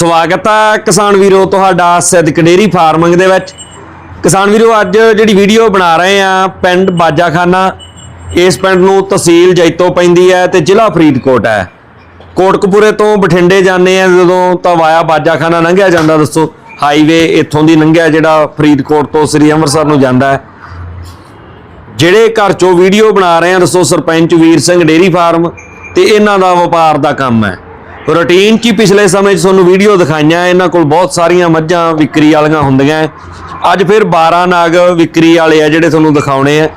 ਸਵਾਗਤ ਹੈ ਕਿਸਾਨ ਵੀਰੋ, ਤੁਹਾਡਾ ਸਿੱਧਕ ਡੇਰੀ ਫਾਰਮਿੰਗ ਦੇ ਵਿੱਚ। ਕਿਸਾਨ ਵੀਰੋ, ਅੱਜ ਜਿਹੜੀ ਵੀਡੀਓ ਬਣਾ ਰਹੇ ਆ, ਪਿੰਡ ਬਾਜਾਖਾਨਾ, ਇਸ ਪਿੰਡ ਨੂੰ ਤਹਿਸੀਲ ਜੈਤੋ ਪੈਂਦੀ ਹੈ ਤੇ ਜ਼ਿਲ੍ਹਾ ਫਰੀਦਕੋਟ ਹੈ। ਕੋਟਕਪੂਰੇ ਤੋਂ ਬਠਿੰਡੇ ਜਾਂਦੇ ਆ, ਜਦੋਂ ਤਾਂ ਵਾਇਆ ਬਾਜਾਖਾਨਾ ਲੰਘਿਆ ਜਾਂਦਾ, ਦੱਸੋ ਹਾਈਵੇ ਇੱਥੋਂ ਦੀ ਲੰਘਿਆ, ਜਿਹੜਾ ਫਰੀਦਕੋਟ ਤੋਂ ਸ੍ਰੀ ਅੰਮ੍ਰਿਤਸਰ ਨੂੰ ਜਾਂਦਾ ਹੈ। ਜਿਹੜੇ ਘਰ ਚੋਂ ਵੀਡੀਓ ਬਣਾ ਰਹੇ ਆ, ਦੱਸੋ, ਸਰਪੰਚ ਵੀਰ ਸਿੰਘ ਡੇਰੀ ਫਾਰਮ, ਤੇ ਇਹਨਾਂ ਦਾ ਵਪਾਰ ਦਾ ਕੰਮ ਹੈ। ਰੂਟੀਨ 'ਚ ਹੀ ਪਿਛਲੇ ਸਮੇਂ 'ਚ ਤੁਹਾਨੂੰ ਵੀਡੀਓ ਦਿਖਾਈਆਂ, ਇਹਨਾਂ ਕੋਲ ਬਹੁਤ ਸਾਰੀਆਂ ਮੱਝਾਂ ਵਿਕਰੀ ਵਾਲੀਆਂ ਹੁੰਦੀਆਂ ਹੈ। ਅੱਜ ਫਿਰ 12 ਨਾਗ ਵਿਕਰੀ ਵਾਲੇ ਆ ਜਿਹੜੇ ਤੁਹਾਨੂੰ ਦਿਖਾਉਣੇ ਆ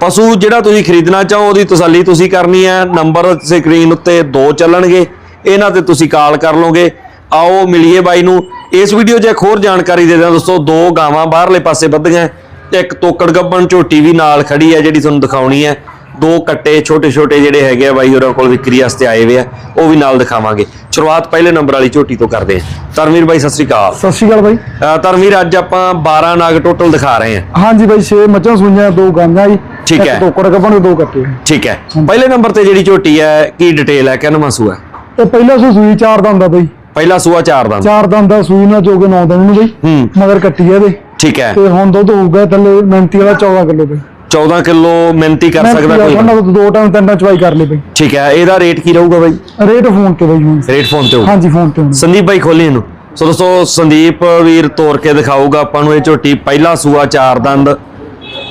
ਪਸ਼ੂ ਜਿਹੜਾ ਤੁਸੀਂ ਖਰੀਦਣਾ ਚਾਹੋ, ਉਹਦੀ ਤਸੱਲੀ ਤੁਸੀਂ ਕਰਨੀ ਹੈ ਨੰਬਰ ਸਕਰੀਨ ਉੱਤੇ ਦੋ ਚੱਲਣਗੇ, ਇਹਨਾਂ ਤੇ ਤੁਸੀਂ ਕਾਲ ਕਰ ਲਓਗੇ। ਆਓ ਮਿਲੀਏ ਬਾਈ ਨੂੰ। ਇਸ ਵੀਡੀਓ 'ਚ ਇੱਕ ਹੋਰ ਜਾਣਕਾਰੀ ਦੇ ਦਿਆਂ ਦੋਸਤੋ, ਦੋ ਗਾਵਾਂ ਬਾਹਰਲੇ ਪਾਸੇ ਵੱਧ ਤੇ ਇੱਕ ਤੋਕੜ ਗੱਬਣ ਝੋਟੀ ਵੀ ਨਾਲ ਖੜੀ ਹੈ ਜਿਹੜੀ ਤੁਹਾਨੂੰ ਦਿਖਾਉਣੀ ਹੈ ਦੋ ਕੱਟੇ ਛੋਟੇ ਛੋਟੇ ਜਿਹੜੇ ਹੈਗੇ ਆ ਬਾਈ ਹੋਰਾਂ ਕੋਲ ਵਿਕਰੀ ਵਾਸਤੇ ਆਏ ਹੋਏ ਆ ਉਹ ਵੀ ਨਾਲ ਦਿਖਾਵਾਂਗੇ। ਸ਼ੁਰੂਆਤ ਪਹਿਲੇ ਨੰਬਰ ਵਾਲੀ ਝੋਟੀ ਤੋਂ ਕਰਦੇ ਹਾਂ ਧਰਮਵੀਰ ਬਾਈ ਸਤਿ ਸ੍ਰੀ ਅਕਾਲ। ਸਤਿ ਸ਼੍ਰੀ ਅਕਾਲ ਬਾਈ। ਧਰਮਵੀਰ ਅੱਜ ਆਪਾਂ 12 ਨਾਗ ਟੋਟਲ ਦਿਖਾ ਰਹੇ ਹਾਂ ਹਾਂਜੀ ਬਾਈ 6 ਮੱਝਾਂ ਸੂਈਆਂ ਦੋ ਗਾਂਆਂ ਜੀ। ਠੀਕ ਇੱਕ ਹੈ। ਟੋਕਰ ਗੱਭਣ ਦੋ ਕੱਟੇ। ਠੀਕ ਹੈ। ਪਹਿਲੇ ਨੰਬਰ ਤੇ ਜਿਹੜੀ ਝੋਟੀ ਹੈ ਕੀ ਡਿਟੇਲ ਹੈ? ਕਿੰਨਵਾਂ ਸੂਆ? ਹੈ? ਇਹ ਪਹਿਲਾ ਸੂ ਸੂਈ ਚਾਰ ਆ ਬਾਈ। ਪਹਿਲਾ ਸੂਆ ਚਾਰ ਦਾ ਚਾਰ ਦੰਦ ਦਾ ਸੂਈ ਨਾਲ ਜੋ ਕੇ 9 ਦਿਨ ਨੂੰ ਬਾਈ। ਹੂੰ। ਮਗਰ ਕੱਟੀ ਆ ਇਹਦੇ। ਠੀਕ ਹੈ। ਤੇ ਹੁਣ ਦੁੱਧ ਹੋਊਗਾ ਥੱਲੇ ਮਿਹਨਤੀ ਵਾਲਾ 14 ਕਿਲੋ ਬਾਈ 14 ਕਿਲੋ ਮਿਹਨਤੀ ਕਰ ਸਕਦਾ ਕੋਈ ਉਹਨਾਂ ਤੋਂ ਦੋ ਟਾਈਮ ਤਿੰਨ ਟਾਈਮ ਚਵਾਈ ਕਰ ਲਈ ਬਾਈ। ਠੀਕ ਹੈ ਇਹਦਾ ਰੇਟ ਕੀ ਰਹੂਗਾ ਬਾਈ? ਰੇਟ ਫੋਨ ਤੇ ਬਾਈ ਹੁਣ। ਰੇਟ ਫੋਨ ਤੇ ਹੋਊ। ਹਾਂਜੀ ਫੋਨ ਤੇ ਸੰਦੀਪ ਬਾਈ ਖੋਲੀ ਇਹਨੂੰ। ਸੋ ਦੋਸਤੋ ਸੰਦੀਪ ਵੀਰ ਤੋੜ ਕੇ ਦਿਖਾਊਗਾ ਆਪਾਂ ਨੂੰ ਇਹ ਝੋਟੀ। ਪਹਿਲਾ ਸੂਆ ਚਾਰ ਦੰਦ।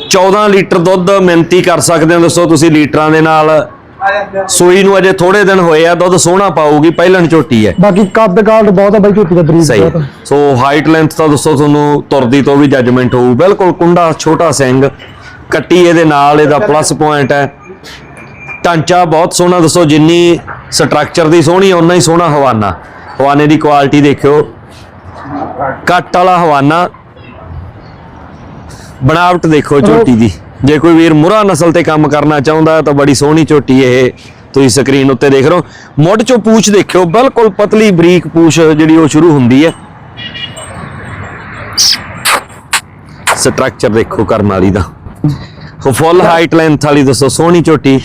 14 ਲੀਟਰ ਦੁੱਧ ਮਿਹਨਤੀ ਕਰ ਸਕਦੇ ਹੋ ਦੋਸਤੋ ਤੁਸੀਂ ਲੀਟਰਾਂ ਦੇ ਨਾਲ। ਸੂਈ ਨੂੰ ਅਜੇ ਥੋੜੇ ਦਿਨ ਹੋਏ ਆ ਦੁੱਧ ਸੋਹਣਾ ਪਾਊਗੀ ਪਹਿਲਣ ਝੋਟੀ ਹੈ। ਬਾਕੀ ਕੱਦ ਕਾਲਟ ਬਹੁਤ ਆ ਬਾਈ ਝੋਟੀ ਦਾ ਬਰੀਡ ਸਹੀ। ਸੋ ਹਾਈਟ ਲੈਂਥ ਤਾਂ ਦੋਸਤੋ ਤੁਹਾਨੂੰ ਤੁਰਦੀ ਤੋਂ ਵੀ ਜੱਜਮੈਂਟ ਹੋਊ। ਬਿਲਕੁਲ ਕੁੰਡਾ ਛੋਟਾ ਸਿੰਘ। ਕੱਟੀ ਇਹਦੇ ਨਾਲ ਇਹਦਾ ਪਲੱਸ ਪੁਆਇੰਟ ਹੈ। ਢਾਂਚਾ ਬਹੁਤ ਸੋਹਣਾ ਦੱਸੋ ਜਿੰਨੀ ਸਟਰਕਚਰ ਦੀ ਸੋਹਣੀ ਓਨਾ ਹੀ ਸੋਹਣਾ ਹਵਾਨਾ। ਹਵਾਨੇ ਦੀ ਕੁਆਲਿਟੀ ਦੇਖਿਓ। ਕੱਟ ਵਾਲਾ ਹਵਾਨਾ। ਬਣਾਵਟ ਦੇਖੋ ਝੋਟੀ ਦੀ। ਜੇ ਕੋਈ ਵੀਰ ਮੁਰਾ ਨਸਲ ਤੇ ਕੰਮ ਕਰਨਾ ਚਾਹੁੰਦਾ ਤਾਂ ਬੜੀ ਸੋਹਣੀ ਝੋਟੀ ਇਹ। ਤੁਸੀਂ ਸਕਰੀਨ ਉੱਤੇ ਦੇਖ ਰਹੇ ਹੋ। ਮੁੱਢ ਚੋਂ ਪੂਛ ਦੇਖਿਓ ਬਿਲਕੁਲ ਪਤਲੀ ਬਰੀਕ ਪੂਛ ਜਿਹੜੀ ਉਹ ਸ਼ੁਰੂ ਹੁੰਦੀ ਹੈ। ਸਟਰਕਚਰ ਦੇਖੋ ਕਰਨ ਵਾਲੀ ਦਾ। ਫੁੱਲ ਹਾਈਟ ਲੈਂਥ ਵਾਲੀ ਦੱਸੋ ਸੋਹਣੀ ਝੋਟੀ।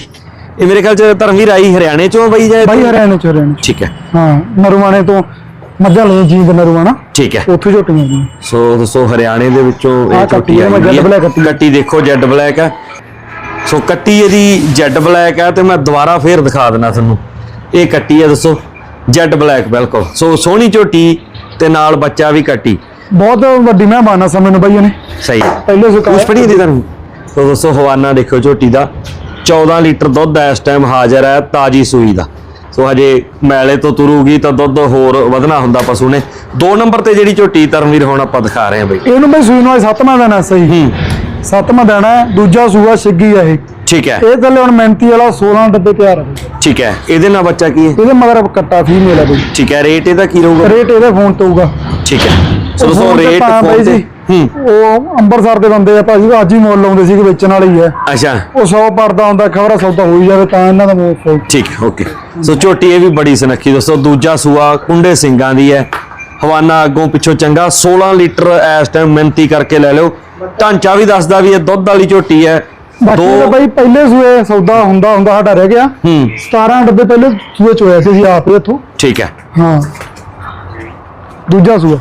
ਇਹ ਮੇਰੇ ਖਿਆਲ ਚ ਧਰਮਵੀਰ ਆਈ ਹਰਿਆਣੇ ਚੋਂ ਬਈ ਜਾਂ ਬਾਈ ਹਰਿਆਣੇ ਚ ਹਰਿਆਣੇ ਚ। ਠੀਕ ਹੈ। ਹਾਂ ਨਰਵਾਣੇ ਤੋਂ ਮੱਝਾਂ ਲਈ ਜੀਂਦ ਨਰਵਾਣਾ ਠੀਕ ਹੈ। ਉੱਥੇ ਝੋਟੀਆਂ ਦੀਆਂ ਸੋ ਦੋਸਤੋ ਹਰਿਆਣੇ ਦੇ ਵਿੱਚੋਂ ਆਹ ਇਹ ਕੱਟੀ ਝੋਟੀ ਹੈ, ਆਈ ਮੈਂ ਹੋਈ ਜੈਡ ਹੈ। ਬਲੈਕ ਕੱਟੀ। ਕੱਟੀ ਦੇਖੋ ਜੈਡ ਬਲੈਕ ਹੈ ਸੋ ਕੱਟੀ ਇਹਦੀ ਜੈਡ ਬਲੈਕ ਹੈ ਤੇ ਮੈਂ ਦੁਬਾਰਾ ਫੇਰ ਦਿਖਾ ਦਿੰਦਾ ਤੁਹਾਨੂੰ। ਇਹ ਕੱਟੀ ਹੈ ਦੱਸੋ। ਜੈਡ ਬਲੈਕ ਬਿਲਕੁਲ। ਸੋ ਸੋਹਣੀ ਝੋਟੀ ਤੇ ਨਾਲ ਬੱਚਾ ਵੀ ਕੱਟੀ। ਬਹੁਤ ਵੱਡੀ ਮਹਿਮਾਨ ਆ ਸਮੇਂ ਨੂੰ ਬਾਈ ਇਹਨੇ ਸਹੀ। ਪਹਿਲੇ ਸੁਕਾ ਕੁਛ ਪੜੀ ਦੀ ਤੁਹਾਨੂੰ? ਸੋ ਦੋਸਤੋ ਹਵਾਨਾ ਦੇਖੋ ਝੋਟੀ ਦਾ। 14 ਲੀਟਰ ਦੁੱਧ ਇਸ ਟਾਈਮ ਹਾਜ਼ਰ ਹੈ ਤਾਜੀ ਸੂਈ ਦਾ। ਸੋ ਹਜੇ ਮੈਲੇ ਤੋਂ ਤੁਰੂਗੀ ਤਾਂ ਦੁੱਧ ਹੋਰ ਵਧਣਾ ਹੁੰਦਾ ਪਸ਼ੂ ਨੇ। ਦੋ ਨੰਬਰ ਤੇ ਜਿਹੜੀ ਝੋਟੀ ਧਰਮਵੀਰ ਹੁਣ ਆਪਾਂ ਦਿਖਾ ਰਹੇ ਹਾਂ ਬਈ। ਇਹਨੂੰ ਬਈ ਸੂਈ ਨੂੰ ਅੱਜ ਸੱਤਵਾਂ ਆ ਸਹੀ। ਹੂੰ। ਸੱਤਵਾਂ ਹੈ ਦੂਜਾ ਸੂਆ ਛਿੱਗੀ ਆ ਇਹ। ਠੀਕ ਹੈ। ਇਹ ਥੱਲੇ ਹੁਣ ਮਿਹਨਤੀ ਵਾਲਾ 16 ਡੱਬੇ ਤਿਆਰ ਬਈ ਠੀਕ ਹੈ। ਇਹਦੇ ਨਾਲ ਬੱਚਾ ਕੀ ਹੈ? ਇਹਦੇ ਮਗਰ ਕੱਟਾ ਫੀਮੇਲ ਆ ਬਈ। ਠੀਕ ਹੈ। ਰੇਟ ਇਹਦਾ ਕੀ ਰਹੂਗਾ? ਰੇਟ ਇਹਦੇ ਫੋਨ ਤੇ ਹੋਊਗਾ। ਠੀਕ ਹੈ। ਸੋ ਤੇ ਰੇਟ ਫੋਨ ਤੇ। ਉਹ ਅੰਮ੍ਰਿਤਸਰ ਦੇ ਬੰਦੇ ਆ ਭਾਜੀ ਅੱਜ ਹੀ ਮੁੱਲ ਲਾਉਂਦੇ ਸੀ ਕਿ ਵੇਚਣ ਵਾਲੀ ਹੈ ਅੱਛਾ। ਉਹ 100 ਪਰਦਾ ਹੁੰਦਾ ਖਬਰ ਸੌਦਾ ਹੋਈ ਜਾਵੇ ਤਾਂ ਇਹਨਾਂ ਦਾ ਮੁੱਲ ਠੀਕ ਓਕੇ। ਸੋ ਝੋਟੀ ਇਹ ਵੀ ਬੜੀ ਸੁਨੱਖੀ ਦੋਸਤੋ ਦੂਜਾ ਸੂਆ ਕੁੰਡੇ ਸਿੰਘਾਂ ਦੀ ਹੈ। ਹਵਾਨਾ ਅੱਗੋਂ ਪਿੱਛੋਂ ਚੰਗਾ 16 ਲੀਟਰ ਇਸ ਟਾਈਮ ਮਿਹਨਤੀ ਕਰਕੇ ਲੈ ਲਿਓ। ਢਾਂਚਾ ਵੀ ਦੱਸਦਾ ਵੀ ਇਹ ਦੁੱਧ ਵਾਲੀ ਝੋਟੀ ਹੈ। ਬਾਕੀ ਦੋ ਤਾਂ ਬਾਈ ਪਹਿਲੇ ਸੂਏ ਸੌਦਾ ਹੁੰਦਾ ਹੁੰਦਾ ਸਾਡਾ ਰਹਿ ਗਿਆ। ਹੂੰ। 17 ਡੱਬੇ ਪਹਿਲੇ ਸੂਏ ਚ ਹੋਇਆ ਸੀ ਆਪ ਹੀ ਇੱਥੋਂ। ਠੀਕ ਹੈ। ਹਾਂ। ਦੂਜਾ ਸੂਆ।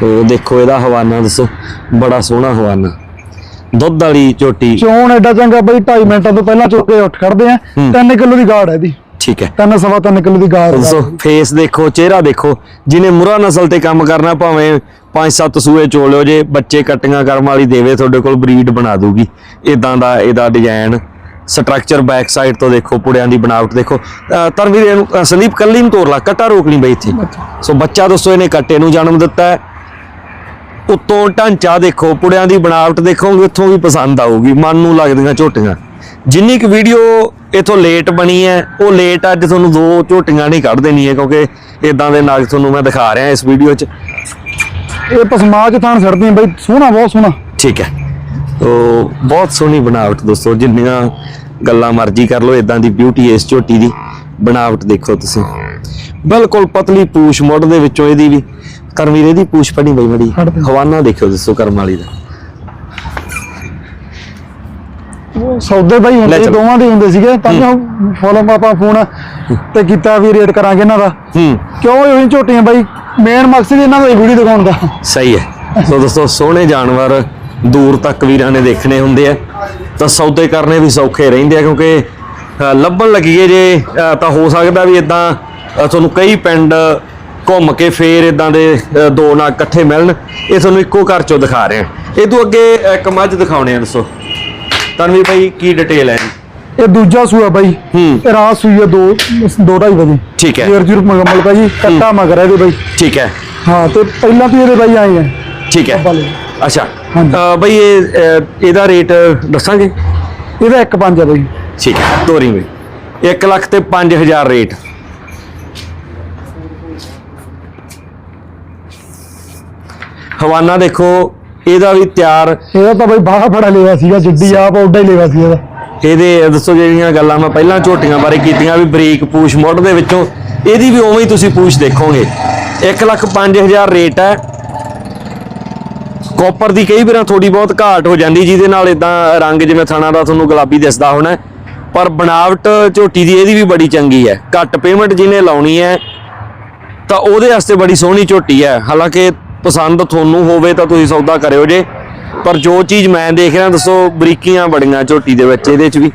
ਸੋ ਦੇਖੋ ਇਹਦਾ ਹਵਾਨਾ ਦੱਸੋ ਬੜਾ ਸੋਹਣਾ ਹਵਾਨਾ। ਦੁੱਧ ਵਾਲੀ ਝੋਟੀ। ਚੋਣ ਐਡਾ ਚੰਗਾ ਬਈ 2.5 ਮਿੰਟਾਂ ਤੋਂ ਪਹਿਲਾਂ ਚੁੱਕ ਕੇ ਉੱਠ ਖੜਦੇ ਆ। 3 ਕਿਲੋ ਦੀ ਗਾੜ ਹੈ ਇਹਦੀ। ਠੀਕ ਹੈ। ਤਿੰਨ ਸਵਾ ਤਿੰਨ ਕਿਲੋ ਦੀ ਗਾੜ ਦੋਸਤੋ ਫੇਸ ਦੇਖੋ ਚਿਹਰਾ ਦੇਖੋ। ਜਿਹਨੇ ਮੁਰਾ ਨਸਲ ਤੇ ਕੰਮ ਕਰਨਾ ਭਾਵੇਂ ਪੰਜ ਸੱਤ ਸੂਏ ਚੋਲਿਓ ਜੇ ਬੱਚੇ ਕਟੀਆਂ ਕਰਮ ਵਾਲੀ ਦੇਵੇ ਤੁਹਾਡੇ ਕੋਲ ਬਰੀਡ ਬਣਾ ਦੂਗੀ ਇਦਾਂ ਦਾ ਇਹਦਾ ਡਿਜ਼ਾਈਨ ਸਟਰਕਚਰ ਬੈਕ ਸਾਈਡ ਤੋਂ ਦੇਖੋ ਪੁੜਿਆਂ ਦੀ ਬਣਾਵਟ ਦੇਖੋ। ਤਰਵੀਰ ਇਹਨੂੰ ਸੰਦੀਪ ਕੱਲੀ ਨੂੰ ਲਾ ਕਟਾ ਰੋਕ ਨਹੀਂ ਬਈ ਇੱਥੇ। ਸੋ ਬੱਚਾ ਦੋਸਤੋ ਇਹਨੇ ਕੱਟੇ ਨੂੰ ਜਨਮ ਦਿੱਤਾ ਹੈ। ਉੱਤੋਂ ਢਾਂਚਾ ਦੇਖੋ ਪੁੜਿਆਂ ਦੀ ਬਣਾਵਟ ਦੇਖੋਗੇ ਇੱਥੋਂ ਵੀ ਪਸੰਦ ਆਊਗੀ ਮਨ ਨੂੰ ਲੱਗਦੀਆਂ ਝੋਟੀਆਂ। ਜਿੰਨੀ ਕੁ ਵੀਡੀਓ ਇਥੋਂ ਲੇਟ ਬਣੀ ਹੈ ਉਹ ਲੇਟ ਅੱਜ ਤੁਹਾਨੂੰ ਦੋ ਝੋਟੀਆਂ ਨਹੀਂ ਕੱਢ ਦੇਣੀਆਂ ਕਿਉਂਕਿ ਇਦਾਂ ਦੇ ਨਾਗ ਤੁਹਾਨੂੰ ਮੈਂ ਦਿਖਾ ਰਿਹਾ ਇਸ ਵੀਡੀਓ 'ਚ। ਇਹ ਪਸਮਾਜ ਥਾਣ ਛੱਡਦੀਆਂ ਬਈ ਸੋਹਣਾ ਬਹੁਤ ਸੋਹਣਾ। ਠੀਕ ਹੈ। ਤੋ ਬਹੁਤ ਸੋਹਣੀ ਬਣਾਵਟ ਦੋਸਤੋ ਜਿੰਨੀਆਂ ਗੱਲਾਂ ਮਰਜ਼ੀ ਕਰ ਲਓ ਇਦਾਂ ਦੀ ਬਿਊਟੀ ਇਸ ਝੋਟੀ ਦੀ। ਬਣਾਵਟ ਦੇਖੋ ਤੁਸੀਂ। ਬਿਲਕੁਲ ਪਤਲੀ ਪੂਛ ਮੁੱਢ ਦੇ ਵਿੱਚੋਂ ਇਹਦੀ ਵੀ। ਕਰਮਵੀਰ ਇਹਦੀ ਪੂਛ ਪੜੀ ਬਈ ਬੜੀ ਕੱਢ ਦੇ। ਹਵਾਨਾ ਦੇਖਿਓ ਦੋਸਤੋ ਕਰਮ ਵਾਲੀ ਦਾ। ਉਹ ਸੌਦੇ ਬਾਈ ਲੈ ਹੁੰਦੇ। ਦੋਵਾਂ ਦੇ ਹੁੰਦੇ ਸੀਗੇ। ਤਾਂ ਫੋਲੋ ਆਪਾਂ ਫੋਨ ਤੇ ਕੀਤਾ ਵੀ ਰੇਟ ਕਰਾਂਗੇ ਇਹਨਾਂ ਦਾ। ਕਿਉਂ ਇਹ ਝੋਟੀਆਂ ਬਾਈ? ਮੇਨ ਮਕਸਦ ਇਹਨਾਂ ਦਾ ਵੀਡੀਓ ਦਿਖਾਉਣ ਦਾ। ਸਹੀ ਹੈ। ਸੋ ਦੋਸਤੋ ਸੋਹਣੇ ਜਾਨਵਰ ਦੂਰ ਤੱਕ ਵੀਰਾਂ ਨੇ ਦੇਖਣੇ ਹੁੰਦੇ ਆ। ਤਾਂ ਸੌਦੇ ਕਰਨੇ ਵੀ ਸੌਖੇ ਰਹਿੰਦੇ ਆ ਕਿਉਂਕਿ ਲੱਭਣ ਲੱਗੀਏ ਜੇ ਤਾਂ ਹੋ ਸਕਦਾ ਵੀ ਇਦਾਂ ਤੁਹਾਨੂੰ ਕਈ ਪਿੰਡ ਘੁੰਮ ਕੇ ਫੇਰ ਇਦਾਂ ਦੇ ਦੋ ਨਾਲ ਇਕੱਠੇ ਮਿਲਣ। ਇਹ ਤੁਹਾਨੂੰ ਇੱਕੋ ਘਰ ਚੋਂ ਦਿਖਾ ਰਹੇ ਆ ਇਹ ਤੋਂ ਅੱਗੇ ਇੱਕ ਮੱਝ ਦਿਖਾਉਣੇ ਆ ਦੱਸੋ। ਤਨਵੀਰ ਭਾਈ ਕੀ ਡਿਟੇਲ ਹੈ ਇਹ ਦੂਜਾ ਸੂਆ ਬਾਈ। ਹੂੰ। ਇਹ ਰਾਤ ਸੂਈ ਆ 2 2:30 ਵਜੇ। ਠੀਕ ਹੈ। ਜੇਰ ਜੁਰ ਮਗਮਲ ਭਾਜੀ ਕੱਟਾ ਮਗਰ ਹੈ ਇਹਦੇ ਬਾਈ। ਠੀਕ ਹੈ। ਹਾਂ ਤੇ ਪਹਿਲਾਂ ਤੋਂ ਇਹਦੇ ਬਾਈ ਆਏ ਆ। ਠੀਕ ਹੈ। ਅੱਛਾ। ਅ, ਬਈ ਇਹ ਅ, ਇਹਦਾ ਰੇਟ ਦੱਸਾਂਗੇ? ਇਹਦਾ ਇੱਕ ਪੰਜ ਆ ਬਾਈ। ਠੀਕ ਹੈ ਤੋਰੀ ਬਈ। 1 ਲੱਖ ਤੇ 5000 ਰੇਟ। ਹਵਾਨਾ ਦੇਖੋ ਇਹਦਾ ਵੀ ਤਿਆਰ। ਇਹਦਾ ਤਾਂ ਬਾਈ ਬਾਹਾ ਫੜਾ ਲਿਆ ਸੀਗਾ ਜਿੱਡੀ ਆਪ ਉੱਡਾ ਹੀ ਲਿਆ ਸੀ ਇਹਦਾ। ਇਹਦੇ ਦੱਸੋ ਜਿਹੜੀਆਂ ਗੱਲਾਂ ਮੈਂ ਪਹਿਲਾਂ ਝੋਟੀਆਂ ਬਾਰੇ ਕੀਤੀਆਂ ਵੀ ਬਰੀਕ ਪੂਛ ਮੁੱਢ ਦੇ ਵਿੱਚੋਂ ਇਹਦੀ ਵੀ ਉਵੇਂ ਹੀ ਤੁਸੀਂ ਪੂਛ ਦੇਖੋਗੇ। 1 ਲੱਖ 5000 ਰੇਟ ਹੈ। ਕਾਪਰ ਦੀ ਕਈ ਵਾਰਾਂ ਥੋੜੀ ਬਹੁਤ ਘਾਟ ਹੋ ਜਾਂਦੀ ਜਿਹਦੇ ਨਾਲ ਇਦਾਂ ਰੰਗ ਜਿਵੇਂ ਥਣਾ ਦਾ ਤੁਹਾਨੂੰ ਗੁਲਾਬੀ ਦਿਸਦਾ ਹੋਣਾ। ਪਰ ਬਣਾਵਟ ਝੋਟੀ ਦੀ ਇਹਦੀ ਵੀ ਬੜੀ ਚੰਗੀ ਹੈ। ਘੱਟ ਪੇਮੈਂਟ ਜਿਹਨੇ ਲਾਉਣੀ ਹੈ ਤਾਂ ਉਹਦੇ ਵਾਸਤੇ ਬੜੀ ਸੋਹਣੀ ਝੋਟੀ ਹੈ। ਹਾਲਾਂਕਿ ਪਸੰਦ ਤੁਹਾਨੂੰ ਹੋਵੇ ਤਾਂ ਤੁਸੀਂ ਸੌਦਾ ਕਰਿਓ ਜੇ ਪਰ ਜੋ ਚੀਜ਼ ਮੈਂ ਦੇਖ ਰਿਹਾ ਦੱਸੋ ਬਰੀਕੀਆਂ ਬੜੀਆਂ ਝੋਟੀ ਦੇ ਵਿੱਚ ਇਹਦੇ ਚ ਵੀ।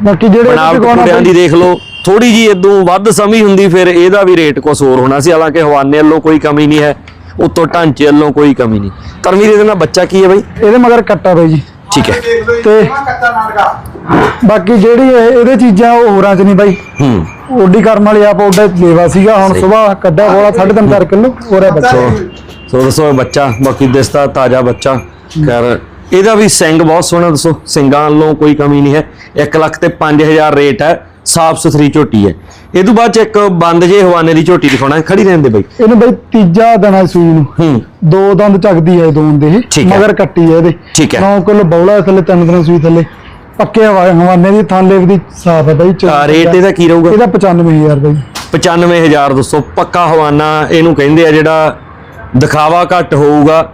ਬਾਕੀ ਜਿਹੜੇ ਬਣਾਵਟ ਦੀ ਦੇਖ ਲਓ ਥੋੜੀ ਜੀ ਇਦੋਂ ਵੱਧ ਸਮੀ ਹੁੰਦੀ ਫਿਰ ਇਹਦਾ ਵੀ ਰੇਟ ਕੁਛ ਹੋਰ ਹੋਣਾ ਸੀ। ਹਾਲਾਂਕਿ ਹਵਾਨੇ ਵੱਲੋਂ ਕੋਈ ਕਮੀ ਨਹੀਂ ਹੈ। ਉੱਤੋਂ ਢਾਂਚੇ ਵੱਲੋਂ ਕੋਈ ਕਮੀ ਨਹੀਂ। ਕਰਮੀਰ ਇਹਦੇ ਨਾਲ ਬੱਚਾ ਕੀ ਹੈ ਬਾਈ? ਇਹਦੇ ਮਗਰ ਕੱਟਾ ਬਾਈ ਜੀ। ਠੀਕ ਹੈ। ਤੇ ਬਾਕੀ ਜਿਹੜੀ ਇਹ- ਇਹਦੇ ਚੀਜ਼ਾਂ ਉਹ ਹੋਰਾਂ ਚ ਨਹੀਂ ਬਾਈ। ਹੂੰ। ਓਡੀ ਕਰਮ ਵਾਲੀ ਆਪ ਉਹਦਾ ਲੇਵਾ ਸੀਗਾ ਹੁਣ। ਸਵੇਰ ਕੱਢਿਆ ਹੋਲਾ 3.5 4 ਕਿਲੋ ਹੋਰਾ ਬੱਚਾ। ਸੋ ਸੋ ਦੱਸੋ ਇਹ ਬੱਚਾ ਬਾਕੀ ਦਿਸਦਾ ਤਾਜ਼ਾ ਬੱਚਾ। ਖੈਰ ਇਹਦਾ ਵੀ ਸਿੰਘ ਬਹੁਤ ਸੋਹਣਾ ਦੱਸੋ। ਸਿੰਘਾਂ ਵੱਲੋਂ ਕੋਈ ਕਮੀ ਨਹੀਂ ਹੈ। 1 ਲੱਖ ਤੇ 5000 ਰੇਟ ਹੈ। ਸਾਫ਼ ਸੁਥਰੀ ਝੋਟੀ ਹੈ। ਇਹ ਤੋਂ ਬਾਅਦ ਚ ਇੱਕ ਬੰਦ ਜੇ ਹਵਾਨੇ ਦੀ ਝੋਟੀ ਦਿਖਾਉਣਾ ਖੜੀ ਰਹਿੰਦੇ ਬਾਈ। ਇਹਨੂੰ ਬਾਈ ਤੀਜਾ ਦਣਾ ਸੂਈ ਨੂੰ। ਹੂੰ। ਦੋ ਦੰਦ ਚੱਕਦੀ ਹੈ ਦੋਨ ਦੇ ਇਹ, ਠੀਕ ਹੈ। ਮਗਰ ਕੱਟੀ ਹੈ ਇਹਦੇ। ਠੀਕ ਹੈ। 9 ਕਿਲੋ ਬੌਲਾ ਥੱਲੇ ਤਿੰਨ ਦਿਨ ਸੂਈ ਥੱਲੇ। ਪੱਕੇ ਹਵਾ ਹਵਾਨੇ ਦੀ ਥਾਂ ਲੇਵ ਦੀ ਸਾਫ਼ ਹੈ ਬਾਈ ਆ, ਰੇਟ ਇਹਦਾ ਕੀ ਰਹੂਗਾ? ਇਹਦਾ 95000 ਬਾਈ। 95000 ਦੋਸਤੋ ਪੱਕਾ ਹਵਾਨਾ ਇਹਨੂੰ ਕਹਿੰਦੇ ਆ ਜਿਹੜਾ ਦਿਖਾਵਾ ਘੱਟ ਹੋਊਗਾ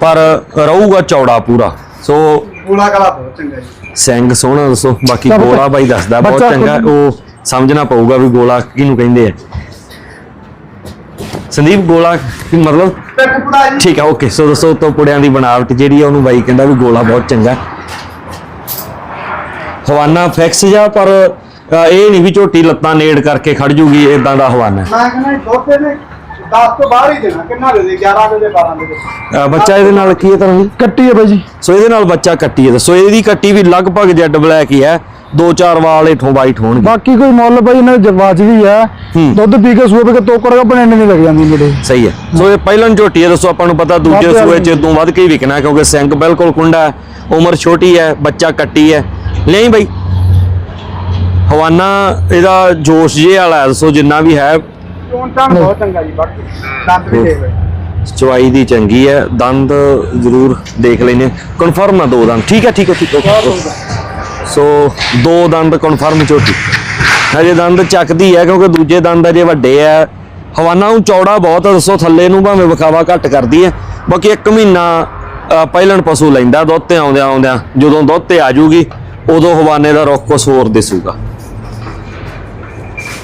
ਪਰ ਰਹੂਗਾ ਚੌੜਾ ਪੂਰਾ। ਸੋ ਪੂਲਾ ਕਲਾ ਬਹੁਤ ਚੰਗਾ ਜੀ। ਸਿੰਘ ਸੋਹਣਾ ਦੱਸੋ ਬਾਕੀ ਸਭ ਗੋਲਾ ਬਾਈ ਦੱਸਦਾ ਬਹੁਤ ਬੱਚਾ ਚੰਗਾ ਖੁਦ- ਉਹ ਸਮਝਣਾ ਪਊਗਾ ਵੀ ਗੋਲਾ ਕਿਹਨੂੰ ਕਹਿੰਦੇ ਆ। ਸੰਦੀਪ ਗੋਲਾ ਕੀ ਮਤਲਬ? ਠੀਕ ਹੈ ਓਕੇ ਸੋ ਦੋਸਤੋ ਤੋਂ ਪੁੜਿਆਂ ਦੀ ਬਣਾਵਟ ਜਿਹੜੀ ਆ ਉਹਨੂੰ ਬਾਈ ਕਹਿੰਦਾ ਵੀ ਗੋਲਾ ਬਹੁਤ ਚੰਗਾ। ਹਵਾਨਾ ਫਿਕਸ ਜਾ ਪਰ ਅ, ਇਹ ਨਹੀਂ ਵੀ ਝੋਟੀ ਲੱਤਾਂ ਨੇੜ ਕਰਕੇ ਖੜ ਜੂਗੀ ਇਦਾਂ ਦਾ ਹਵਾਨਾ। ਮੈਂ ਕਹਿੰਦਾ ਦੋਤੇ ਨੇ। 10 ਤੋਂ ਬਾਹਰ ਹੀ ਦੇਣਾ ਕਿੰਨਾ ਦੇ ਦੇ? 11 ਦੇ ਦੇ 12 ਦੇ ਦੇ। ਅ, ਬੱਚਾ ਇਹਦੇ ਨਾਲ ਕੀ ਹੈ ਤਰ੍ਹਾਂ ਦੀ ਕੱਟੀ ਹੈ ਬਾਈ ਜੀ ਸੋ ਇਹਦੇ ਨਾਲ ਬੱਚਾ ਕੱਟੀ ਹੈ ਸੋ ਇਹਦੀ ਕੱਟੀ ਵੀ ਲਗਭਗ ਜੈਡ ਬਲੈਕ ਹੀ ਹੈ। ਦੋ ਚਾਰ ਵਾਲ ਇਥੋਂ ਵਾਈਟ ਹੋਣਗੇ। ਬਾਕੀ ਕੋਈ ਮੁੱਲ ਬਾਈ ਇਹਨਾਂ ਦੇ ਜਵਾਜ ਵੀ ਹੈ। ਹੂੰ। ਦੁੱਧ ਪੀ ਕੇ ਸੂਏ ਪੀ ਕੇ ਤੋਕੜ ਦਾ ਬਣਾਉਣੇ ਨਹੀਂ ਲੱਗ ਜਾਂਦੀ ਮੇਰੇ ਸਹੀ ਹੈ। ਸੋ ਇਹ ਪਹਿਲਾਂ ਝੋਟੀ ਹੈ ਦੋਸਤੋ ਆਪਾਂ ਨੂੰ ਪਤਾ ਦੂਜੇ ਸੂਏ ਚ ਤੋਂ ਵੱਧ ਕੇ ਹੀ ਵਿਕਣਾ ਕਿਉਂਕਿ ਸਿੰਘ ਬਿਲਕੁਲ ਕੁੰਡਾ ਹੈ ਉਮਰ ਛੋਟੀ ਹੈ ਬੱਚਾ ਕੱਟੀ ਹੈ। ਲਈ ਬਈ। ਹਵਾਨਾ ਇਹਦਾ ਜੋਸ਼ ਜੇ ਵਾਲਾ ਹੈ, ਦੱਸੋ ਜਿੰਨਾ ਵੀ ਹੈ ਚੋਣ ਚਾਣ ਬਹੁਤ ਚੰਗਾ ਜੀ ਬਾਕੀ ਦੰਦ ਵੀ ਦੇ ਦੇ ਚਵਾਈ ਦੀ ਚੰਗੀ ਹੈ ਦੰਦ ਜ਼ਰੂਰ ਦੇਖ ਲੈਨੇ ਕਨਫਰਮ ਆ ਦੋ ਦੰਦ। ਠੀਕ ਹੈ ਠੀਕ ਹੈ ਠੀਕ ਹੈ। ਸੋ ਦੋ ਦੰਦ ਕਨਫਰਮ ਝੋਟੀ। ਹਜੇ ਦੰਦ ਚੱਕਦੀ ਹੈ ਕਿਉਂਕਿ ਦੂਜੇ ਦੰਦ ਅਜੇ ਵੱਡੇ ਆ। ਹਵਾਨਾ ਨੂੰ ਚੌੜਾ ਬਹੁਤ ਦੱਸੋ ਥੱਲੇ ਨੂੰ ਭਾਵੇਂ ਵਿਖਾਵਾ ਘੱਟ ਕਰਦੀ ਹੈ। ਬਾਕੀ ਇੱਕ ਮਹੀਨਾ ਪਹਿਲਣ ਪਸ਼ੂ ਲੈਂਦਾ ਦੁੱਧ ਤੇ ਆਉਂਦਿਆਂ ਆਉਂਦਿਆਂ ਜਦੋਂ ਦੁੱਧ ਤੇ ਆ ਜੂਗੀ ਉਦੋਂ ਹਵਾਨੇ ਦਾ ਰੁੱਖ ਕੁਛ ਹੋਰ ਦਿਸੂਗਾ।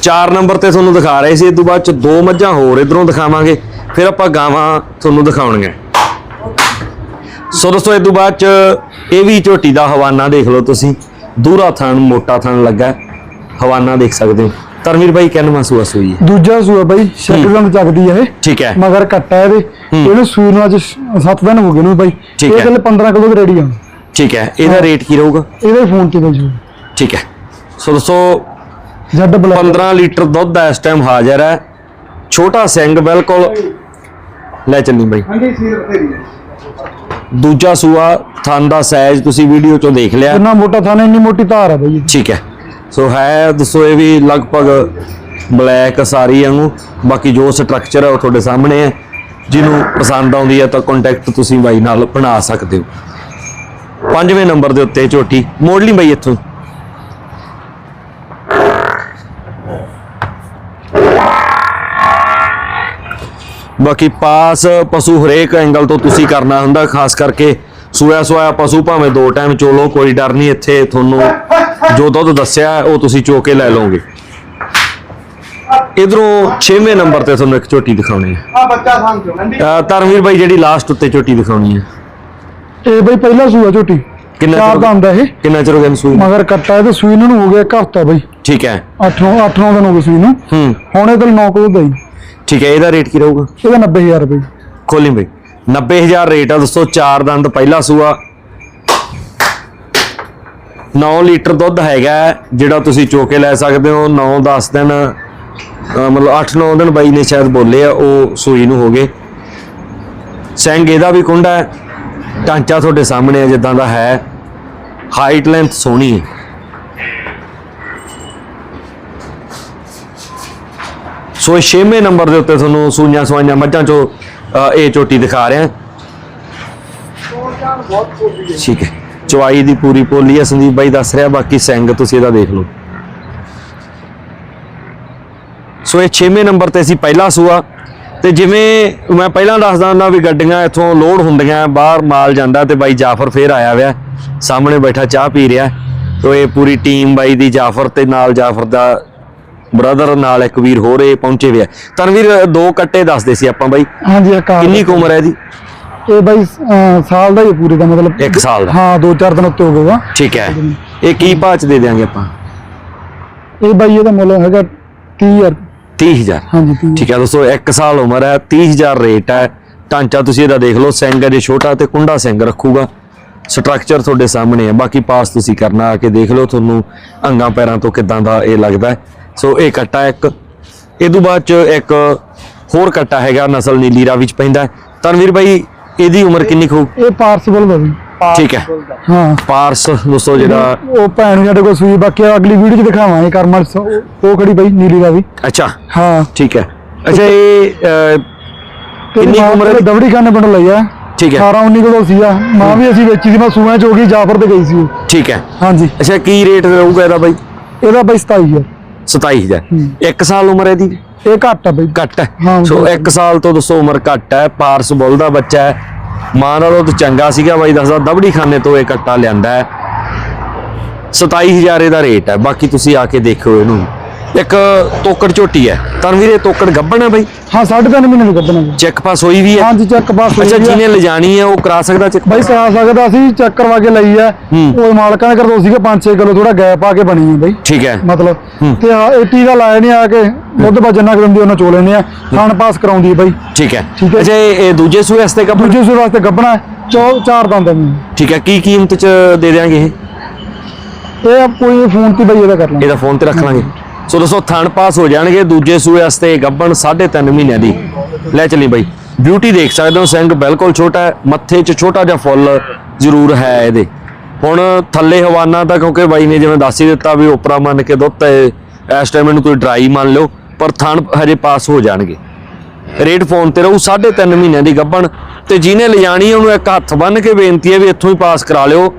ਚਾਰ ਨੰਬਰ ਤੇ ਤੁਹਾਨੂੰ ਦਿਖਾ ਰਹੇ ਸੀ ਇਸ ਤੋਂ ਬਾਅਦ ਚ ਦੋ ਮੱਝਾਂ ਹੋਰ ਇਧਰੋਂ ਦਿਖਾਵਾਂਗੇ ਫਿਰ ਆਪਾਂ ਗਾਵਾਂ ਤੁਹਾਨੂੰ ਦਿਖਾਉਣੀਆਂ। ਸੋ ਦੋਸਤੋ ਇਸ ਤੋਂ ਬਾਅਦ ਚ ਇਹ ਵੀ ਝੋਟੀ ਦਾ ਹਵਾਨਾ ਦੇਖ ਲਓ ਤੁਸੀਂ ਦੂਰਾ ਥਣ ਮੋਟਾ ਥਣ ਲੱਗਾ ਹੈ। ਹਵਾਨਾ ਦੇਖ ਸਕਦੇ ਹੋ। ਤਰਵੀਰ ਭਾਈ ਕਿੰਨਵਾਂ ਸੂਆ ਸੂਈ ਹੈ? ਦੂਜਾ ਸੂਆ ਬਾਈ ਦੰਦ ਚੱਕਦੀ ਹੈ ਇਹ ਠੀਕ ਹੈ। ਮਗਰ ਕੱਟਾ ਇਹਦੇ। ਇਹਨੂੰ ਸੂਈ ਨੂੰ ਅੱਜ 7 ਦਿਨ ਹੋ ਗਏ ਨੂੰ ਬਾਈ। ਇਹ ਹੈ। ਥੱਲੇ 15 ਕਿਲੋ ਦੀ ਰੈਡੀ ਆ ਠੀਕ ਹੈ। ਇਹਦਾ ਰੇਟ ਕੀ ਰਹੂਗਾ? ਇਹਦੇ ਫੋਨ ਤੇ ਜੀ। ਠੀਕ ਹੈ। ਸੋ ਦੋਸਤੋ ਜੱਡ ਬਲੈਕ 15 ਲੀਟਰ ਦੁੱਧ ਦਾ ਇਸ ਟਾਈਮ ਹਾਜ਼ਰ ਹੈ। ਛੋਟਾ ਸਿੰਘ ਬਿਲਕੁਲ ਲੈ ਚੱਲੀ ਬਾਈ। ਹਾਂਜੀ ਸੀਰ ਬਥੇਰੀ ਹੈ ਦੂਜਾ ਸੂਆ ਥਣ ਦਾ ਸਾਈਜ਼ ਤੁਸੀਂ ਵੀਡੀਓ ਚੋਂ ਦੇਖ ਲਿਆ। ਇੰਨਾ ਮੋਟਾ ਥਾਣਾ ਇੰਨੀ ਮੋਟੀ ਧਾਰ ਆ ਬਾਈ। ਠੀਕ ਹੈ। ਸੋ ਹੈ ਦੱਸੋ ਇਹ ਵੀ ਲਗਭਗ ਬਲੈਕ ਸਾਰੀ ਵਾਂਗੂ ਬਾਕੀ ਜੋ ਸਟਰਕਚਰ ਹੈ ਉਹ ਤੁਹਾਡੇ ਸਾਹਮਣੇ ਹੈ। ਜਿਹਨੂੰ ਪਸੰਦ ਆਉਂਦੀ ਹੈ ਤਾਂ ਕੰਟੈਕਟ ਤੁਸੀਂ ਬਾਈ ਨਾਲ ਬਣਾ ਸਕਦੇ ਹੋ। ਪੰਜਵੇਂ ਨੰਬਰ ਦੇ ਉੱਤੇ ਝੋਟੀ। ਮੋੜ ਲਈ ਬਾਈ ਇੱਥੋਂ। ਬਾਕੀ ਪਾਸ ਪਸ਼ੂ ਹਰੇਕ ਐਂਗਲ ਤੋਂ ਤੁਸੀਂ ਕਰਨਾ ਹੁੰਦਾ ਖਾਸ ਕਰਕੇ ਸੂਆ ਸੂਆ ਪਸ਼ੂ ਭਾਵੇਂ ਦੋ ਟਾਈਮ ਚੋਲੋ ਕੋਈ ਡਰ ਨਹੀਂ ਇੱਥੇ ਤੁਹਾਨੂੰ ਜੋ ਦੁੱਧ ਦੱਸਿਆ ਉਹ ਤੁਸੀਂ ਚੋ ਕੇ ਲੈ ਲਓਗੇ। ਇਧਰੋਂ 6ਵੇਂ ਨੰਬਰ ਤੇ ਤੁਹਾਨੂੰ ਇੱਕ ਝੋਟੀ ਦਿਖਾਉਣੀ ਹੈ। ਆ ਬੱਚਾ ਮੰਡੀ ਅਹ ਧਰਮਵੀਰ ਬਾਈ ਜਿਹੜੀ ਲਾਸਟ ਉੱਤੇ ਝੋਟੀ ਦਿਖਾਉਣੀ ਹੈ। ਇਹ ਬਈ ਪਹਿਲਾ ਸੂਆ ਝੋਟੀ। ਕਿੰਨਾ ਚਾਰ ਚਿਰ ਦਾ ਹੁੰਦਾ ਇਹ। ਕਿੰਨਾ ਚਿਰ ਹੋ ਗਿਆ ਸੂਈ? ਮਗਰ ਕੱਟਾ ਇਹ ਤੇ ਸੂਈ ਨੂੰ ਹੋ ਗਿਆ ਇੱਕ ਹਫਤਾ ਬਈ। ਠੀਕ ਹੈ। 8 9 8 9 ਦਿਨ ਹੋ ਗਏ ਸੂਈ ਨੂੰ। ਹੂੰ। ਹੁਣ ਇਹ ਤੇ 9 ਕਿਲੋ ਦਾ ਹੀ ਠੀਕ ਹੈ ਇਹਦਾ ਰੇਟ ਕੀ ਰਹੂਗਾ? ਇਹਦਾ 90000 ਰੁਪਏ। ਖੋਲੀ ਬਈ। 90000 ਰੇਟ ਆ ਦੋਸਤੋ ਚਾਰ ਦੰਦ ਪਹਿਲਾ ਸੂਆ। 9 ਲੀਟਰ ਦੁੱਧ ਹੈਗਾ ਜਿਹੜਾ ਤੁਸੀਂ ਚੋ ਕੇ ਲੈ ਸਕਦੇ ਹੋ। 9 10 ਦਿਨ ਮਤਲਬ 8 9 ਦਿਨ ਬਾਈ ਨੇ ਸ਼ਾਇਦ ਬੋਲੇ ਆ ਉਹ ਸੂਈ ਨੂੰ ਹੋ ਗਏ। ਸਿੰਘ ਇਹਦਾ ਵੀ ਕੁੰਡਾ ਹੈ। ਢਾਂਚਾ ਤੁਹਾਡੇ ਸਾਹਮਣੇ ਹੈ, ਜਿੱਦਾਂ ਦਾ ਹੈ। ਹਾਈਟ ਲੈਂਥ ਸੋਹਣੀ ਹੈ। ਸੋ ਇਹ ਛੇਵੇਂ ਨੰਬਰ ਦੇ ਉੱਤੇ ਤੁਹਾਨੂੰ ਸੂਈਆਂ ਸਵਾਈਆਂ ਮੱਝਾਂ ਚੋਂ ਇਹ ਚੋਟੀ ਦਿਖਾ ਰਿਹਾ। ਠੀਕ ਹੈ। ਚਵਾਈ ਦੀ ਪੂਰੀ ਪੋਲੀ ਹੈ, ਸੰਦੀਪ ਬਾਈ ਦੱਸ ਰਿਹਾ, ਬਾਕੀ ਸਿੰਘ ਤੁਸੀਂ ਇਹਦਾ ਦੇਖ ਲਓ। ਸੋ ਇਹ 6ਵੇਂ ਨੰਬਰ ਤੇ ਸੀ, ਪਹਿਲਾ ਸੂਆ। ਤੇ ਜਿਵੇਂ ਮੈਂ ਪਹਿਲਾਂ ਦੱਸਦਾ ਹੁੰਦਾ ਵੀ ਗੱਡੀਆਂ ਇੱਥੋਂ ਲੋਡ ਹੁੰਦੀਆਂ ਬਾਹਰ ਮਾਲ ਜਾਂਦਾ ਤੇ ਬਾਈ ਜਾਫਰ ਫੇਰ ਆਇਆ ਹੋਇਆ ਸਾਹਮਣੇ ਬੈਠਾ ਚਾਹ ਪੀ ਰਿਹਾ। ਤੋ ਇਹ ਪੂਰੀ ਟੀਮ ਬਾਈ ਦੀ ਜਾਫਰ ਤੇ ਨਾਲ ਜਾਫਰ ਦਾ ਬ੍ਰਦਰ ਨਾਲ ਇੱਕ ਵੀਰ ਹੋਰ ਇਹ ਪਹੁੰਚੇ ਹੋਏ ਆ। ਤਨਵੀਰ ਦੋ ਕੱਟੇ ਦੱਸਦੇ ਸੀ ਆਪਾਂ ਬਾਈ। ਹਾਂਜੀ ਇਹ ਕਾਰ ਕਿੰਨੀ ਕੁ ਉਮਰ ਹੈ ਇਹਦੀ? ਇਹ ਬਾਈ ਅਹ, ਸਾਲ ਦਾ ਹੀ ਹੈ ਪੂਰੇ ਦਾ ਮਤਲਬ। ਇੱਕ ਸਾਲ ਦਾ। ਹਾਂ 2-4 ਦਿਨ ਉੱਤੇ ਹੋ ਗਏਗਾ ਠੀਕ ਹੈ। ਇਹ ਕੀ ਭਾਅ ਚ ਦੇ ਦਿਆਂਗੇ ਆਪਾਂ? ਇਹ ਬਾਈ ਇਹਦਾ ਮੁੱਲ ਹੈਗਾ 30000 30000 ਹਾਂਜੀ 30 ਠੀਕ ਹੈ ਦੋਸਤੋ 1 ਸਾਲ ਉਮਰ ਹੈ 30000 ਰੇਟ ਹੈ। ਢਾਂਚਾ ਤੁਸੀਂ ਇਹਦਾ ਦੇਖ ਲਓ ਸਿੰਘ ਅਜੇ ਛੋਟਾ ਤੇ ਕੁੰਡਾ ਸਿੰਘ ਰੱਖੂਗਾ। ਸਟਰਕਚਰ ਤੁਹਾਡੇ ਸਾਹਮਣੇ ਹੈ ਬਾਕੀ ਪਾਸ ਤੁਸੀਂ ਕਰਨਾ ਆ ਕੇ ਦੇਖ ਲਓ ਤੁਹਾਨੂੰ ਅੰਗਾਂ ਪੈਰਾਂ ਤੋਂ ਕਿਦਾਂ ਦਾ ਇਹ ਲੱਗਦਾ ਹੈ। ਸੋ ਇਹ ਕੱਟਾ ਇੱਕ। ਇਹ ਤੋਂ ਬਾਅਦ ਚ ਇੱਕ ਹੋਰ ਕੱਟਾ ਹੈਗਾ ਨਸਲ ਨੀਲੀ ਰਾਵੀ ਚ ਪੈਂਦਾ ਹੈ। ਤਨਵੀਰ ਭਾਈ ਇਹਦੀ ਉਮਰ ਕਿੰਨੀ ਕੁ ਹੋਊ? ਇਹ ਪਾਰਸਬਲ ਦਾ ਵੀ ਠੀਕ ਹੈ। ਹਾਂ। ਪਾਰਸ ਦੋਸਤੋ ਜਿਹੜਾ ਉਹ ਭੈਣ ਸਾਡੇ ਕੋਲ ਸੂਈ ਬਾਕੀ ਅਗਲੀ ਵੀਡੀਓ 'ਚ ਦਿਖਾਵਾਂਗੇ ਕਰਮਲ ਉਹ ਖੜੀ ਬਾਈ ਨੀਲੀ ਦਾ ਵੀ। ਅੱਛਾ। ਹਾਂ। ਠੀਕ ਹੈ। ਅੱਛਾ ਇਹ ਕਿੰਨੀ ਉਮਰ ਹੈ? ਦਵੜੀ ਖਾਨੇ ਪਿੰਡ ਲਈ ਆ ਠੀਕ ਹੈ। 18 19 ਕਿਲੋ ਸੀ ਆ। ਮਾਂ ਵੀ ਅਸੀਂ ਵੇਚੀ ਸੀ ਮੈਂ ਸੂਆਂ ਚ ਹੋ ਗਈ ਜਾਫਰ ਤੇ ਗਈ ਸੀ। ਠੀਕ ਹੈ। ਹਾਂਜੀ। ਅੱਛਾ ਕੀ ਰੇਟ ਰਹੂਗਾ ਇਹਦਾ ਬਾਈ? ਇਹਦਾ ਬਾਈ 27000 27000 ਇੱਕ ਸਾਲ ਉਮਰ ਹੈ ਇਹਦੀ? ਇਹ ਘੱਟ ਆ ਬਾਈ। ਘੱਟ ਹੈ। ਹਾਂ, ਸੋ ਬਿਲਕੁਲ। ਇੱਕ ਸਾਲ ਤੋਂ ਦੱਸੋ ਉਮਰ ਘੱਟ ਹੈ। ਪਾਰਸ ਬੁੱਲ ਦਾ ਬੱਚਾ ਹੈ। ਮਾਂ ਨਾਲੋਂ ਤਾਂ ਚੰਗਾ ਸੀਗਾ ਬਾਈ, ਦੱਸਦਾ ਦਬੜੀ ਖਾਨੇ ਤੋਂ ਇਹ ਕੱਟਾ ਲਿਆਂਦਾ ਹੈ। 27000 ਇਹਦਾ ਰੇਟ ਹੈ, ਬਾਕੀ ਤੁਸੀਂ ਆ ਕੇ ਦੇਖਿਓ ਇਹਨੂੰ। ਇੱਕ ਤੋਕੜ ਝੋਟੀ ਹੈ। ਤਨਵੀਰ ਇਹ ਤੋਕੜ ਗੱਬਣ ਹੈ ਬਾਈ? ਹਾਂ 3.5 ਮਹੀਨੇ ਦੀ ਕੱਢਣਾ ਬਾਈ ਚੈੱਕ ਪਾਸ ਹੋਈ ਵੀ ਹੈ? ਹਾਂਜੀ ਚੈੱਕ ਪਾਸ ਅੱਛਾ। ਜਿਹਨੇ ਲਿਜਾਣੀ ਹੈ ਉਹ ਕਰਾ ਸਕਦਾ ਚੈੱਕ ਬਾਈ ਕਰਾ ਸਕਦਾ ਅਸੀਂ ਚੈੱਕ ਕਰਵਾ ਕੇ ਲਈ ਹੂੰ। ਉਹ ਮਾਲਕਾਂ ਨੇ ਕਰਦੋ ਸੀਗਾ 5-6 ਕਿਲੋ ਥੋੜਾ ਗੈਪ ਆ ਕੇ ਬਣੀ ਹੈ ਬਾਈ। ਠੀਕ ਹੈ। ਮਤਲਬ। ਤੇ ਆ ਇਹ ਟੀਕਾ ਲਾਇਆ ਨਹੀਂ ਆ ਕੇ ਦੁੱਧ ਬਾ ਜਿੰਨਾ ਕੁ ਦਿੰਦੀ ਉਹਨਾਂ ਚੋ ਲੈਨੇ ਆ। ਖਾਣ ਪਾਸ ਕਰਾਉਂਦੀ ਹੈ ਬਾਈ। ਠੀਕ ਹੈ। ਅੱਛਾ ਇਹ ਦੂਜੇ ਸੂਏ ਵਾਸਤੇ ਗੱਬਣ? ਦੂਜੇ ਸੂਏ ਵਾਸਤੇ ਗੱਬਣਾ ਚੋ ਚਾਰ ਦੰਦ ਨੇ ਠੀਕ ਹੈ ਕੀ ਕੀਮਤ ਚ ਦੇ ਦਿਆਂਗੇ ਇਹ? ਇਹ ਕੋਈ ਫੋਨ ਤੇ ਬਾਈ ਇਹਦਾ ਕਰ ਲਾਂਗੇ। ਇਹਦਾ ਫੋਨ ਤੇ ਰੱਖ ਲਾਂਗੇ। ਸੋ ਦੋਸਤੋ, ਥਣ ਪਾਸ ਹੋ ਜਾਣਗੇ, ਦੂਜੇ ਸੂਏ ਵਾਸਤੇ ਗੱਬਣ 3.5 ਮਹੀਨਿਆਂ ਦੀ। ਲੈ ਚਲੀ ਬਾਈ। ਬਿਊਟੀ ਦੇਖ ਸਕਦੇ ਹੋ, ਸਿੰਘ ਬਿਲਕੁਲ ਛੋਟਾ ਹੈ, ਮੱਥੇ 'ਚ ਛੋਟਾ ਜਿਹਾ ਫੁੱਲ ਜ਼ਰੂਰ ਹੈ ਇਹਦੇ। ਹੁਣ ਥੱਲੇ ਹਵਾਨਾ ਤਾਂ ਕਿਉਂਕਿ ਬਾਈ ਨੇ ਜਿਵੇਂ ਦੱਸ ਹੀ ਦਿੱਤਾ ਵੀ ਉਪਰਾ ਮੰਨ ਕੇ ਦੁੱਧ ਹੈ ਇਸ ਟਾਈਮ ਇਹਨੂੰ ਕੋਈ ਡਰਾਈ ਮੰਨ ਲਓ, ਪਰ ਥਣ ਹਜੇ ਪਾਸ ਹੋ ਜਾਣਗੇ। ਰੇਟ ਫੋਨ ਤੇ ਰਹੂ 3.5 ਮਹੀਨਿਆਂ ਦੀ ਗੱਬਣ, ਤੇ ਜਿਹਨੇ ਲਿਜਾਣੀ ਉਹਨੂੰ ਇੱਕ ਹੱਥ ਬੰਨ ਕੇ ਬੇਨਤੀ ਹੈ ਵੀ ਇੱਥੋਂ ਹੀ ਪਾਸ ਕਰਾ ਲਿਓ।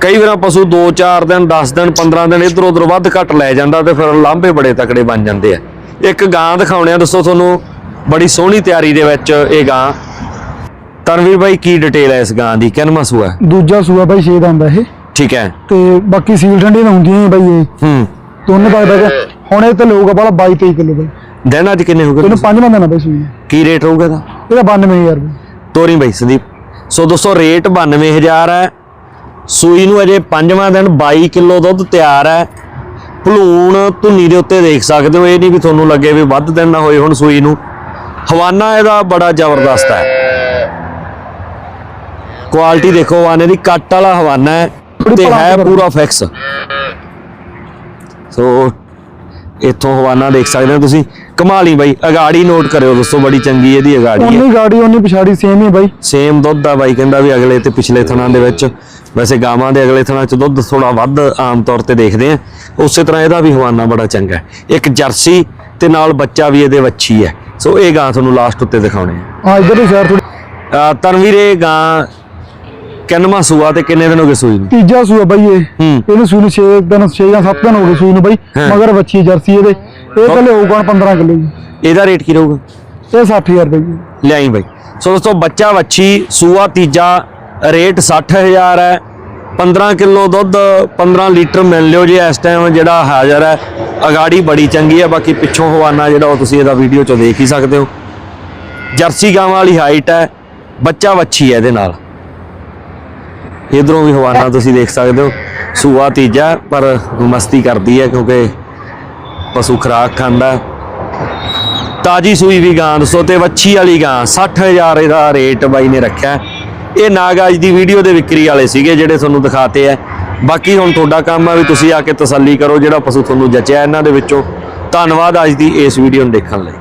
ਕਈ ਵਾਰ ਪਸ਼ੂ 2-4 ਦਿਨ 10 ਦਿਨ 15 ਦਿਨ ਇਧਰ ਉਧਰ ਵੱਧ ਘੱਟ ਲੈ ਜਾਂਦਾ ਤੇ ਫਿਰ ਲਾਂਭੇ ਬੜੇ ਤਕੜੇ ਬਣ ਜਾਂਦੇ ਆ। ਇੱਕ ਗਾਂ ਦਿਖਾਉਣੇ ਆ ਦੱਸੋ ਤੁਹਾਨੂੰ ਬੜੀ ਸੋਹਣੀ ਤਿਆਰੀ ਦੇ ਵਿੱਚ ਇਹ ਗਾਂ। ਤਨਵੀਰ ਬਾਈ ਕੀ ਡਿਟੇਲ ਹੈ ਇਸ ਗਾਂ ਦੀ? ਕਿੰਨਵਾਂ ਸੂਆ? ਹੈ? ਦੂਜਾ ਸੂਆ ਬਾਈ 6 ਦੰਦ ਆ ਇਹ। ਠੀਕ ਹੈ। ਤੇ ਬਾਕੀ ਸੀਲ ਠੰਡੀ ਨਾ ਹੁੰਦੀਆਂ ਬਾਈ ਇਹ। ਹੂੰ। ਦੋਨੇ ਦਾ ਦਾ ਹੁਣ ਇਹ ਤੇ ਲਊਗਾ ਬਾਲਾ 22 23 ਕਿਲੋ ਬਾਈ। ਦਿਨ ਅੱਜ ਕਿੰਨੇ ਹੋ ਗਏ? ਇਹਨੂੰ ਪੰਜਵਾਂ ਦੇਣਾ ਬਾਈ ਸੂਈ ਕੀ ਰੇਟ ਰਹੂਗਾ ਇਹਦਾ? ਇਹਦਾ 92000 ਬਾਈ ਤੋਰੀ ਬਾਈ ਸੰਦੀਪ। ਸੋ ਦੋਸਤੋ ਰੇਟ 92000 ਹੈ। ਸੂਈ ਨੂੰ ਅਜੇ ਪੰਜਵਾਂ ਦਿਨ 22 ਕਿਲੋ ਦੁੱਧ ਤਿਆਰ ਹੈ। ਭਲੂਣ ਧੁੰਨੀ ਦੇ ਉੱਤੇ ਦੇਖ ਸਕਦੇ ਹੋ ਇਹ ਨਹੀਂ ਵੀ ਤੁਹਾਨੂੰ ਲੱਗੇ ਵੀ ਵੱਧ ਦਿਨ ਨਾ ਹੋਏ ਹੁਣ ਸੂਈ ਨੂੰ। ਹਵਾਨਾ ਇਹਦਾ ਬੜਾ ਜ਼ਬਰਦਸਤ ਹੈ। ਕੁਆਲਿਟੀ ਦੇਖੋ ਹਵਾਨੇ ਦੀ ਕੱਟ ਵਾਲਾ ਹਵਾਨਾ ਹੈ ਤੇ ਹੈ ਪੂਰਾ ਫਿਕਸ ਸੋ ਇੱਥੋਂ ਹਵਾਨਾ ਦੇਖ ਸਕਦੇ ਹੋ ਤੁਸੀਂ। ਕਮਾਲੀ ਬਾਈ ਅਗਾੜੀ ਨੋਟ ਕਰਿਓ ਦੋਸਤੋ ਬੜੀ ਚੰਗੀ ਇਹਦੀ ਅਗਾੜੀ ਹੈ। ਉਨੀ ਗਾੜੀ ਉਨੀ ਪਿਛਾੜੀ ਸੇਮ ਹੀ ਬਾਈ। ਸੇਮ ਦੁੱਧ ਦਾ ਬਾਈ ਕਹਿੰਦਾ ਵੀ ਅਗਲੇ ਤੇ ਪਿਛਲੇ ਥਣਾਂ ਦੇ ਵਿੱਚ ਵੈਸੇ ਗਾਵਾਂ ਦੇ ਅਗਲੇ ਥਣਾਂ 'ਚ ਦੁੱਧ ਥੋੜਾ ਵੱਧ ਆਮ ਤੌਰ ਤੇ ਦੇਖਦੇ ਆ। ਉਸੇ ਤਰ੍ਹਾਂ ਇਹਦਾ ਵੀ ਹਵਾਨਾ ਬੜਾ ਚੰਗਾ ਹੈ। ਇੱਕ ਜਰਸੀ ਤੇ ਨਾਲ ਬੱਚਾ ਵੀ ਇਹਦੇ ਵੱਛੀ ਹੈ। ਸੋ ਇਹ ਗਾਂ ਤੁਹਾਨੂੰ ਲਾਸਟ ਉੱਤੇ ਦਿਖਾਉਣੇ ਹਾਂ ਇੱਧਰ ਦੀ ਸਾਈਡ ਥੋੜੀ ਆ ਤਨਵੀਰ ਇਹ ਗਾਂ ਕਿੰਨਵਾਂ ਸੂਆ ਤੇ ਕਿੰਨੇ ਦਿਨ ਹੋ ਗਏ ਸੂਈ ਨੂੰ? ਤੀਜਾ ਸੂਆ ਬਾਈ ਇਹ। ਹੂੰ। ਇਹਨੂੰ ਸੂਈ ਨੂੰ 6 ਦਿਨ 6 ਜਾਂ 7 ਦਿਨ ਹੋ ਗਏ ਸੂਈ ਨੂੰ ਬਾਈ। ਹਾਂ। ਮਗਰ ਬੱਚੀ ਜਰਸੀ ਇਹਦੇ। ਇਹ ਕੱਲੇ ਹੋਊਗਾ 15 ਕਿਲੋ ਜੀ ਇਹਦਾ ਰੇਟ ਕੀ ਰਹੂਗਾ? ਇਹ 60000 ਰੁਪਏ ਲਿਆਈ ਬਾਈ। ਸੋ ਦੋਸਤੋ ਬੱਚਾ ਵੱਛੀ ਸੂਆ ਤੀਜਾ ਰੇਟ 60000 ਹੈ 15 ਕਿਲੋ ਦੁੱਧ 15 ਲੀਟਰ ਮਿਲ ਲਿਓ ਜੇ ਇਸ ਟਾਈਮ ਜਿਹੜਾ ਹਾਜ਼ਰ ਹੈ। ਅਗਾੜੀ ਬੜੀ ਚੰਗੀ ਹੈ, ਬਾਕੀ ਪਿੱਛੋਂ ਹਵਾਨਾ ਜਿਹੜਾ ਉਹ ਤੁਸੀਂ ਇਹਦਾ ਵੀਡੀਓ 'ਚ ਦੇਖ ਹੀ ਸਕਦੇ ਹੋ। ਜਰਸੀ ਗਾਵਾਂ ਵਾਲੀ ਹਾਈਟ ਹੈ, ਬੱਚਾ ਵੱਛੀ ਹੈ ਇਹਦੇ ਨਾਲ। ਇਧਰੋਂ ਵੀ ਹਵਾਨਾ ਤੁਸੀਂ ਦੇਖ ਸਕਦੇ ਹੋ। ਸੂਆ ਤੀਜਾ, ਪਰ ਮਸਤੀ ਕਰਦੀ ਹੈ, ਕਿਉਂਕਿ ਪਸ਼ੂ ਖਰਾਕ ਖਾਂਦਾ ਤਾਜੀ ਸੂਈ ਵੀ ਗਾਂ ਦੱਸੋ ਤੇ ਵੱਛੀ ਵਾਲੀ ਗਾਂ 60000 ਇਹਦਾ ਰੇਟ ਬਾਈ ਨੇ ਰੱਖਿਆ ਇਹ ਨਾਗ ਅੱਜ ਦੀ ਵੀਡੀਓ ਦੇ ਵਿਕਰੀ ਵਾਲੇ ਸੀਗੇ ਜਿਹੜੇ ਤੁਹਾਨੂੰ ਦਿਖਾਤੇ ਆ। ਬਾਕੀ ਹੁਣ ਤੁਹਾਡਾ ਕੰਮ ਆ ਵੀ ਤੁਸੀਂ ਆ ਕੇ ਤਸੱਲੀ ਕਰੋ ਜਿਹੜਾ ਪਸ਼ੂ ਤੁਹਾਨੂੰ ਜਚਿਆ ਇਹਨਾਂ ਦੇ ਵਿੱਚੋਂ। ਧੰਨਵਾਦ ਅੱਜ ਦੀ ਇਸ ਵੀਡੀਓ ਨੂੰ ਦੇਖਣ ਲਈ।